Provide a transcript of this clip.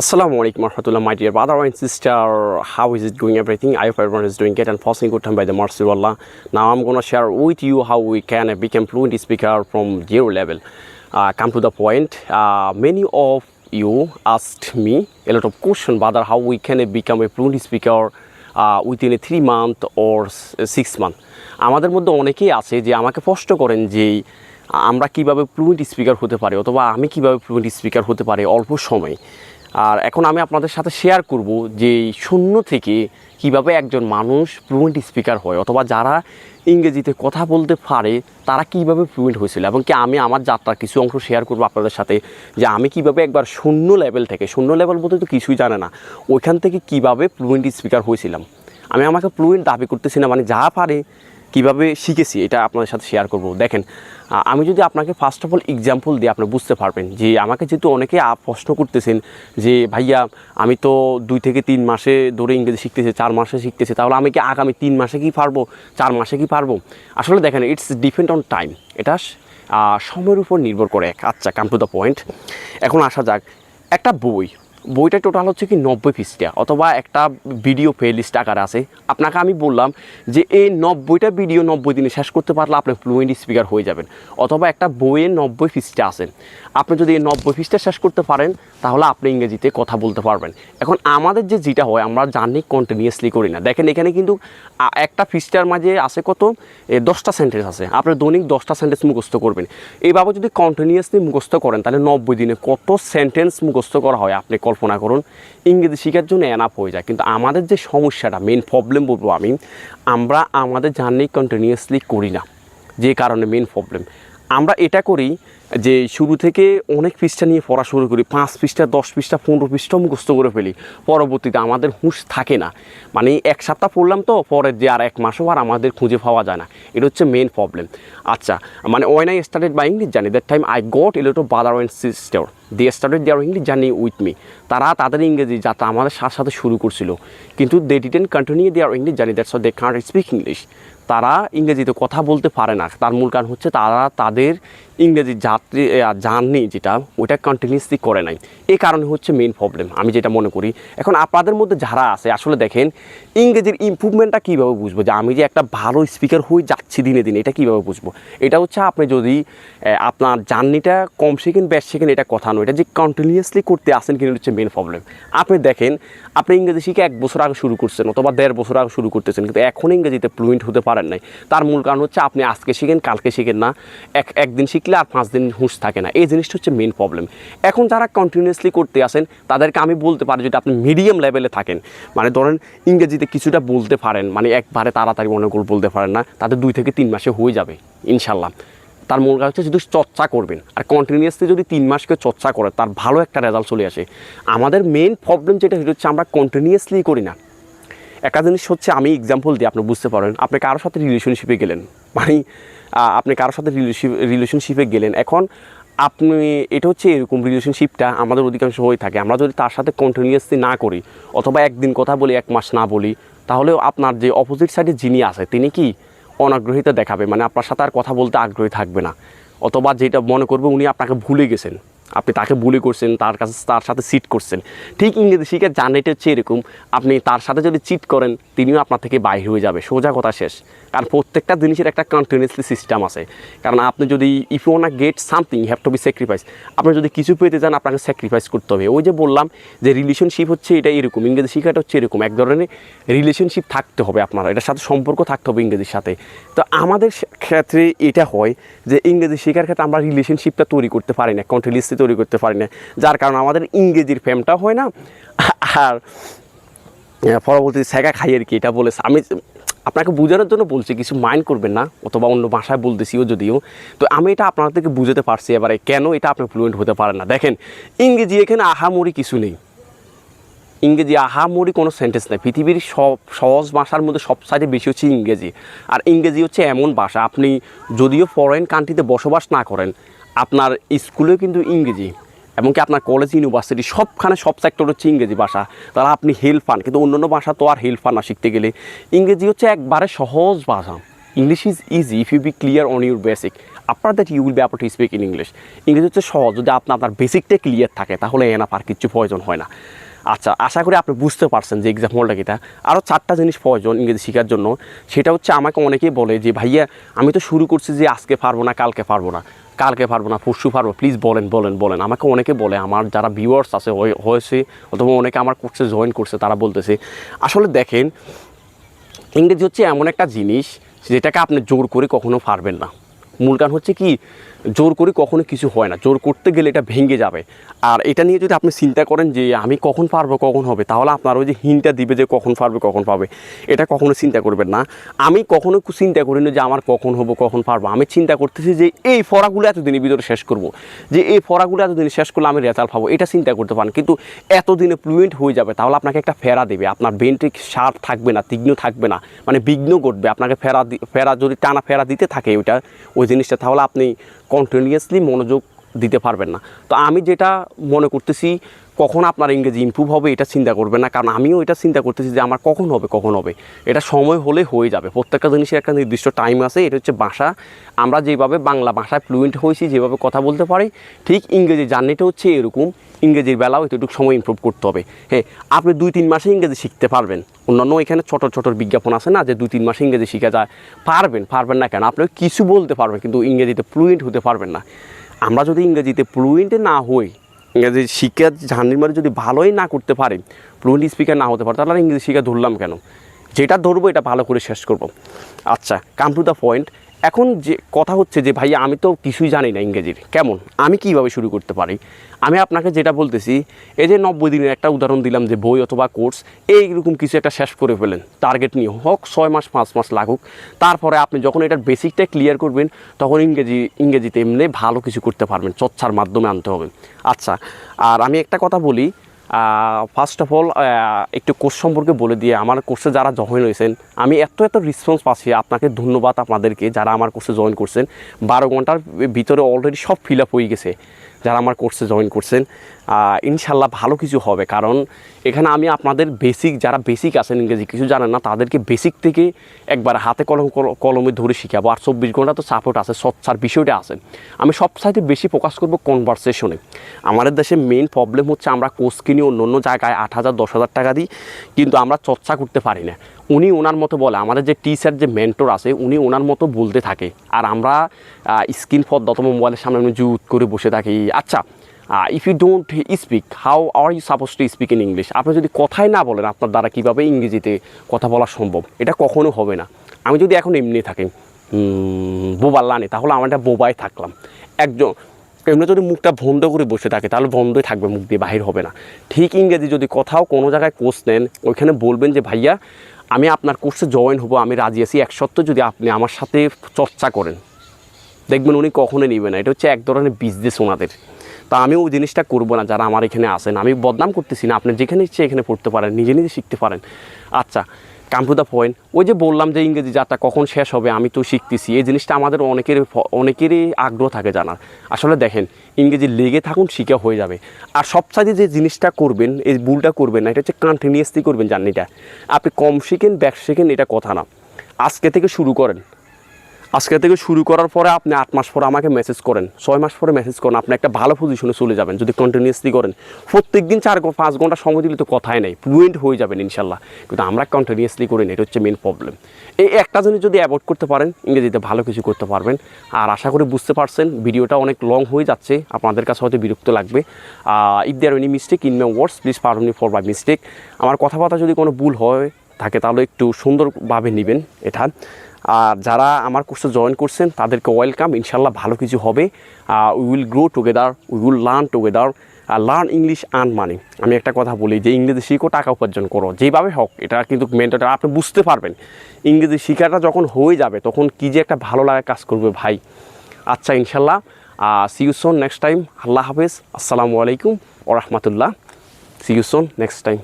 Assalamu alaikum warahmatullah, my dear brother and sister. How is it going? Everything? I hope everyone is doing great and passing good time by the mercy of Allah. Now I'm gonna share with you how we can become fluent speaker from zero level. Uh, come to the point. Uh, many of you asked me a lot of question, brother, how we can become a fluent speaker uh, within a three month or six month. আমাদের মধ্যে অনেকেই আছে যে আমাকে প্রশ্ন করেন যে আমরা কীভাবে ফ্লুয়েন্ট স্পিকার হতে পারি অথবা আমি কীভাবে ফ্লুয়েন্ট স্পিকার হতে পারি অল্প সময়ে আর এখন আমি আপনাদের সাথে শেয়ার করব যে শূন্য থেকে কীভাবে একজন মানুষ ফ্লুয়েন্ট স্পিকার হয়, অথবা যারা ইংরেজিতে কথা বলতে পারে, তারা কীভাবে ফ্লুয়েন্ট হয়েছিল। এবং কি আমি আমার যাত্রার কিছু অংশ শেয়ার করব আপনাদের সাথে, যে আমি কীভাবে একবার শূন্য লেভেল থেকে, শূন্য লেভেল বলতে তো কিছুই জানে না, ওইখান থেকে কীভাবে ফ্লুয়েন্ট স্পিকার হয়েছিলাম। আমি আমাকে ফ্লুয়েন্ট দাবি করতেছি না মানে যা পারে কীভাবে শিখেছি এটা আপনাদের সাথে শেয়ার করব। দেখেন আমি যদি আপনাকে ফার্স্ট অফ অল এক্সাম্পল দিই আপনি বুঝতে পারবেন যে আমাকে যেহেতু অনেকে প্রশ্ন করতেছেন যে, ভাইয়া, আমি তো দুই থেকে তিন মাসে ধরে ইংরেজি শিখতেছি, চার মাসে শিখতেছি, তাহলে আমি কি আগামী তিন মাসে কি পারব, চার মাসে কি পারব? আসলে দেখেন ইটস ডিপেন্ড অন টাইম এটা সময়ের উপর নির্ভর করে আচ্ছা কাম টু দ্য পয়েন্ট এখন আসা যাক, একটা বই বইটা টোটাল হচ্ছে কি নব্বই পৃষ্ঠা, অথবা একটা ভিডিও প্লেলিস্ট আকারে আছে। আপনাকে আমি বললাম যে এই নব্বইটা ভিডিও নব্বই দিনে শেষ করতে পারলে আপনি ফ্লুয়েন্ট স্পিকার হয়ে যাবেন, অথবা একটা বইয়ের নব্বই পৃষ্ঠা আছে। আপনি যদি এই নব্বই পৃষ্ঠা শেষ করতে পারেন, তাহলে আপনি ইংরেজিতে কথা বলতে পারবেন। এখন আমাদের যে যেটা হয়, আমরা জার্নি কন্টিনিউয়াসলি করি না। দেখেন, এখানে কিন্তু একটা পৃষ্ঠার মাঝে আছে কত? দশটা সেন্টেন্স আছে। আপনি দৈনিক দশটা সেন্টেন্স মুখস্থ করবেন। এইভাবে যদি কন্টিনিউয়াসলি মুখস্থ করেন, তাহলে নব্বই দিনে কত সেন্টেন্স মুখস্থ করা হয়, আপনি কল্পনা করুন, ইংরেজি শেখার জন্য অ্যানাপ হয়ে যায়। কিন্তু আমাদের যে সমস্যাটা মেন প্রবলেম বলব আমি, আমরা আমাদের জার্নি কন্টিনিউয়াসলি করি না। যে কারণে মেন প্রবলেম আমরা এটা করি যে শুরু থেকে অনেক পৃষ্ঠা নিয়ে পড়া শুরু করি, পাঁচ পৃষ্ঠা, দশ পৃষ্ঠা, পনেরো পৃষ্ঠা মুখস্থ করে ফেলি। পরবর্তীতে আমাদের হুঁশ থাকে না। মানে এক সপ্তাহ পড়লাম তো, পরের যে আর এক মাসও আর আমাদের খুঁজে পাওয়া যায় না। এটা হচ্ছে মেন প্রবলেম আচ্ছা মানে when I started my English journey that time I got a little brother and sister they started their English journey with me তারা তাদের ইংরেজি যাত্রা আমাদের সাথে সাথে শুরু করছিল। কিন্তু they didn't continue their English journey that's they can't speak English তারা ইংরেজিতে কথা বলতে পারে না। তার মূল কারণ হচ্ছে তারা তাদের ইংরেজি যাত্রী জার্নি যেটা, ওইটা কন্টিনিউসলি করে নাই। এই কারণে হচ্ছে মেন প্রবলেম আমি যেটা মনে করি, এখন আপনাদের মধ্যে যারা আছে, আসলে দেখেন, ইংরেজির ইম্প্রুভমেন্টটা কীভাবে বুঝব? যে আমি যে একটা ভালো স্পিকার হয়ে যাচ্ছি দিনে দিনে, এটা কীভাবে বুঝব? এটা হচ্ছে আপনি যদি আপনার জার্নিটা কম শেখেন বেশ শেখেন এটা কথা নয়। এটা যে কন্টিনিউয়াসলি করতে আসেন কিনা হচ্ছে মেন প্রবলেম আপনি দেখেন, আপনি ইংরেজি শিখে এক বছর আগে শুরু করছেন, অথবা দেড় বছর আগে শুরু করতেছেন, কিন্তু এখন ইংরেজিতে ফ্লুয়েন্ট হতে পারেন নাই। তার মূল কারণ হচ্ছে আপনি আজকে শিখেন, কালকে শিখেন না। এক, একদিন শিখলে আর পাঁচ দিন হুঁশ থাকে না। এই জিনিসটা হচ্ছে মেন প্রবলেম এখন যারা কন্টিনিউয়াসলি করতে আসেন, তাদেরকে আমি বলতে পারি যদি আপনি মিডিয়াম লেভেলে থাকেন মানে ধরেন ইংরেজিতে কিছুটা বলতে পারেন মানে একবারে তাড়াতাড়ি মনে করে বলতে পারেন না তাদের দুই থেকে তিন মাসে হয়ে যাবে, ইনশাল্লাহ। তার মূল কাজ হচ্ছে শুধু চর্চা করবেন, আর কন্টিনিউয়াসলি যদি তিন মাসকে চর্চা করে, তার ভালো একটা রেজাল্ট চলে আসে। আমাদের মেন প্রবলেম যেটা, সেটা হচ্ছে আমরা কন্টিনিউয়াসলি করি না। একটা জিনিস হচ্ছে আমি এক্সাম্পল দিই আপনি বুঝতে পারেন, আপনি কারোর সাথে রিলেশনশিপে গেলেন মানে আপনি কারোর সাথে রিলেশনশিপে গেলেন, এখন আপনি, এটা হচ্ছে এরকম রিলেশনশিপটা আমাদের অধিকাংশ হয়ে থাকে, আমরা যদি তার সাথে কন্টিনিউয়াসলি না করি, অথবা একদিন কথা বলি, এক মাস না বলি, তাহলেও আপনার যে অপোজিট সাইডে যিনি আছে, তিনি কি অনাগ্রহিতা দেখাবে মানে আপনার সাথে আর কথা বলতে আগ্রহী থাকবে না, অথবা যেটা মনে করবে উনি আপনাকে ভুলে গেছেন। আপনি তাকে বুলি করছেন, তার কাছে, তার সাথে চিট করছেন। ঠিক ইংরেজি শিখে জার্নিটা হচ্ছে এরকম, আপনি তার সাথে যদি চিট করেন, তিনিও আপনার থেকে বাইরে হয়ে যাবে। সোজা কথা শেষ। কারণ প্রত্যেকটা জিনিসের একটা কন্টিনিউসলি সিস্টেম আছে। কারণ আপনি যদি ইফ ইউ না get something have to be sacrifice আপনি যদি কিছু পেতে চান, আপনাকে স্যাক্রিফাইস করতে হবে। ওই যে বললাম যে রিলেশনশিপ হচ্ছে এটা এরকম, ইংরেজি শিখাটা হচ্ছে এরকম। এক ধরনের রিলেশনশিপ থাকতে হবে আপনার, এটার সাথে সম্পর্ক থাকতে হবে ইংরেজির সাথে। তো আমাদের ক্ষেত্রে এটা হয় যে ইংরেজি শেখার ক্ষেত্রে আমরা রিলেশনশিপটা তৈরি করতে পারি না কন্টিনিউসলি তৈরি করতে পারি না। যার কারণে আমাদের ইংরেজির ফ্যামটা হয় না। আর আহ, পরবর্তীতে শেখা খাই আর কি এটা বলে আমি আপনাকে বোঝানোর জন্য বলছি কিছু মাইন্ড করবেন না অথবা অন্য ভাষায় বলতেছিও যদিও। তো আমি এটা আপনাদেরকে বুঝাতে পারছি এবারে কেন এটা আপনি ফ্লুয়েন্ট হতে পারেন না। দেখেন ইংরেজি এখানে আহামরি কিছু নেই। ইংরেজি আহামরি কোনো সেন্টেন্স নেই। পৃথিবীর সব সহজ ভাষার মধ্যে সবচাইতে বেশি হচ্ছে ইংরেজি। আর ইংরেজি হচ্ছে এমন ভাষা আপনি যদিও ফরেন কান্ট্রিতে বসবাস না করেন আপনার স্কুলেও কিন্তু ইংরেজি, এমনকি আপনার কলেজ ইউনিভার্সিটি সবখানে সব সেক্টর হচ্ছে ইংরেজি ভাষা। তারা আপনি হেল্প পান, কিন্তু অন্যান্য ভাষা তো আর হেল্প পান না শিখতে গেলে। ইংরেজি হচ্ছে একবারে সহজ ভাষা। English is easy if you be clear on your basic আপনার that you will be able to speak in English ইংরেজি হচ্ছে সহজ, যদি আপনার আপনার বেসিকটা ক্লিয়ার থাকে, তাহলে এনাফ আর কিছু প্রয়োজন হয় না। আচ্ছা আশা করি আপনি বুঝতে পারছেন যে এক্সাম্পলটা কিটা। আরও চারটা জিনিস প্রয়োজন ইংরেজি শেখার জন্য। সেটা হচ্ছে আমাকে অনেকেই বলে যে, ভাইয়া, আমি তো শুরু করছি যে আজকে পারব না, কালকে পারব না। কালকে পারব না, পরশু পারব প্লিজ বলেন বলেন বলেন। আমাকে অনেকে বলে, আমার যারা ভিউয়ার্স আছে, হয়ে- হয়েছে, অথবা অনেকে আমার কোর্সে জয়েন করছে, তারা বলতেছে, আসলে দেখেন, ইংরেজি হচ্ছে এমন একটা জিনিস, যেটাকে আপনি জোর করে কখনো পারবেন না। মূল কারণ হচ্ছে কি, জোর করে কখনো কিছু হয় না। জোর করতে গেলে এটা ভেঙে যাবে। আর এটা নিয়ে যদি আপনি চিন্তা করেন যে, আমি কখন পারব, কখন হবে? তাহলে আপনার ওই যে হিনটা দিবে যে, কখন পারবে, কখন পাবে? এটা কখনো চিন্তা করবেন না। আমি কখনো চিন্তা করি না যে, আমার কখন হব, কখন পারব? আমি চিন্তা করতেছি যে, এই ফরাগুলো এতদিনের ভিতরে শেষ করব। যে, এই ফরাগুলো এতদিনে শেষ করলে আমি রেজাল্ট পাবো। এটা চিন্তা করতে পারেন। কিন্তু এতদিনে ফ্লুয়েন্ট হয়ে যাবে, তাহলে আপনাকে একটা ফেরা দেবে। আপনার ব্রেনটি শার্প থাকবে না, তীক্ষ্ণ থাকবে না। মানে বিঘ্ন ঘটবে। আপনাকে ফেরা ফেরা যদি টানা ফেরা দিতে থাকে ওইটা, ওই জিনিসটা তাহলে আপনি কন্টিনিউয়াসলি মনোযোগ দিতে পারবেন না। তো আমি যেটা মনে করতেছি, কখন আপনার ইংরেজি ইমপ্রুভ হবে এটা চিন্তা করবেন না, কারণ আমিও এটা চিন্তা করতেছি যে আমার কখন হবে কখন হবে। এটা সময় হলে হয়ে যাবে। প্রত্যেকটা জিনিসের একটা নির্দিষ্ট টাইম আছে, এটা হচ্ছে ভাষা আমরা যেভাবে বাংলা ভাষায় ফ্লুয়েন্ট হয়েছি, যেভাবে কথা বলতে পারি, ঠিক ইংরেজি জার্নিটা হচ্ছে এরকম। ইংরেজির বেলাও এতটুকু সময় ইমপ্রুভ করতে হবে। হ্যাঁ আপনি দুই তিন মাসে ইংরেজি শিখতে পারবেন। অন্যান্য এখানে ছোট ছোট বিজ্ঞাপন আছে না, যে দুই তিন মাসে ইংরেজি শিখা যায়। পারবেন পারবেন না কেন? আপনি কিছু বলতে পারবেন, কিন্তু ইংরেজিতে ফ্লুয়েন্ট হতে পারবেন না। আমরা যদি ইংরেজিতে ফ্লুয়েন্ট না হই, ইংরেজি শিক্ষা জার্নির মানে যদি ভালোই না করতে পারে ফ্লুয়েন্ট স্পিকার না হতে পারে, তাহলে আমরা ইংরেজি শিক্ষা ধরলাম কেন? যেটা ধরবো এটা ভালো করে শেষ করব। আচ্ছা কাম টু দ্য পয়েন্ট এখন যে কথা হচ্ছে যে ভাই আমি তো কিছুই জানি না ইংরেজির। কেমন? আমি কীভাবে শুরু করতে পারি? আমি আপনাকে যেটা বলতেছি, এই যে নব্বই দিনের একটা উদাহরণ দিলাম যে, বই অথবা কোর্স, এইরকম কিছু একটা শেষ করে ফেলেন। টার্গেট নিয়ে হোক, ছয় মাস, পাঁচ মাস লাগুক। তারপরে আপনি যখন এটার বেসিকটা ক্লিয়ার করবেন, তখন ইংরেজি, ইংরেজিতে এমনি ভালো কিছু করতে পারবেন। চর্চার মাধ্যমে আনতে হবে। আচ্ছা আর আমি একটা কথা বলি ফার্স্ট অফ অল একটু কোর্স সম্পর্কে বলে দিয়ে আমার কোর্সে যারা জয়েন হয়েছেন, আমি এত এত রেসপন্স পাচ্ছি। আপনাকে ধন্যবাদ আপনাদেরকে যারা আমার কোর্সে জয়েন করছেন। বারো ঘণ্টার ভিতরে অলরেডি সব ফিল আপ হয়ে গেছে। যারা আমার কোর্সে জয়েন করছেন ইনশাল্লাহ ভালো কিছু হবে। কারণ এখানে আমি আপনাদের বেসিক যারা বেসিক আছেন ইংরেজি, কিছু জানেন না, তাদেরকে বেসিক থেকে একবার হাতে কলম, কল- কলমে ধরে শিখাবো। আর চব্বিশ ঘণ্টা তো সাপোর্ট আছে সচ্ছার বিষয়টা আছে। আমি সব সাইডে বেশি ফোকাস করব কনভারসেশনে আমাদের দেশে মেন প্রবলেম হচ্ছে আমরা কোর্স কিনি অন্য অন্য জায়গায় আট হাজার, দশ হাজার টাকা দিই, কিন্তু আমরা চর্চা করতে পারি না। উনি ওনার মতো বলে। আমাদের যে টিচার, যে মেন্টর আছে, উনি ওনার মতো বলতে থাকে। আর আমরা স্ক্রিন ফর দতম মোবাইলের সামনে জুত করে বসে থাকি। আচ্ছা if you don't speak how are you suppose to speak in English আপনি যদি কথাই না বলেন, আপনার দ্বারা কীভাবে ইংরেজিতে কথা বলা সম্ভব? এটা কখনো হবে না। আমি যদি এখন এমনি থাকি বোবার লানে, তাহলে আমরা একটা বোবায় থাকলাম। একজন, এমনি যদি মুখটা বন্ধ করে বসে থাকে, তাহলে বন্ধই থাকবে, মুখ দিয়ে বাহির হবে না। ঠিক ইংরেজি যদি কোথাও কোনো জায়গায় কোর্স নেন, ওইখানে বলবেন যে, ভাইয়া আমি আপনার কোর্সে জয়েন হব, আমি রাজি আছি। এক সত্ত্বেও যদি আপনি আমার সাথে চর্চা করেন, দেখবেন উনি কখনো নেবে না। এটা হচ্ছে এক ধরনের বিজনেস ওনাদের। তা আমি ওই জিনিসটা করব না, যারা আমার এখানে আসেন। আমি বদনাম করতেছি না। আপনি যেখানে ইচ্ছে এখানে পড়তে পারেন, নিজে নিজে শিখতে পারেন। আচ্ছা কাম টু দ্য পয়েন্ট ওই যে বললাম যে ইংরেজি যাত্রা কখন শেষ হবে, আমি তো শিখতেছি। এই জিনিসটা আমাদের অনেকের অনেকেরই আগ্রহ থাকে জানার। আসলে দেখেন, ইংরেজি লেগে থাকুন, শিখে হয়ে যাবে। আর সবসাইডে যে জিনিসটা করবেন, এই ভুলটা করবেন না, এটা হচ্ছে কন্টিনিউয়াসলি করবেন জার্নিটা। আপনি কম শিখেন ব্যাক শিখেন, এটা কথা না। আজকে থেকে শুরু করেন। আজকে থেকে শুরু করার পরে আপনি আট মাস পরে আমাকে মেসেজ করেন। ছয় মাস পরে মেসেজ করেন, আপনি একটা ভালো পজিশনে চলে যাবেন যদি কন্টিনিউয়াসলি করেন। প্রত্যেক দিন চার পাঁচ ঘণ্টা সময় দিলে তো কথাই নেই ফ্লুয়েন্ট হয়ে যাবেন ইনশাল্লাহ। কিন্তু আমরা কন্টিনিউয়াসলি করি না, এটা হচ্ছে মেন প্রবলেম এই একটা জিনিস যদি অ্যাভয়েড করতে পারেন, ইংরেজিতে ভালো কিছু করতে পারবেন। আর আশা করি বুঝতে পারছেন, ভিডিওটা অনেক লং হয়ে যাচ্ছে, আপনাদের কাছে হয়তো বিরক্ত লাগবে। If there any mistake in my words please pardon me for my mistake আমার কথাবার্তা যদি কোনো ভুল হয় থাকে তাহলে একটু সুন্দরভাবে নেবেন এটা। আর যারা আমার কোর্সে জয়েন করছেন, তাদেরকে ওয়েলকাম ইনশাল্লাহ ভালো কিছু হবে। We will grow together we will learn together R learn English earn money আমি একটা কথা বলি যে, ইংরেজি শিখো, টাকা উপার্জন করো। যেভাবে হোক, এটা কিন্তু মেন্টরটা আপনি বুঝতে পারবেন। ইংরেজি শিখাটা যখন হয়ে যাবে, তখন কী যে একটা ভালো লাগা কাজ করবে ভাই। আচ্ছা ইনশাল্লাহ see you soon next time আল্লাহ হাফেজ। আসসালামু আলাইকুম ও রহমতুল্লাহ। See you soon next time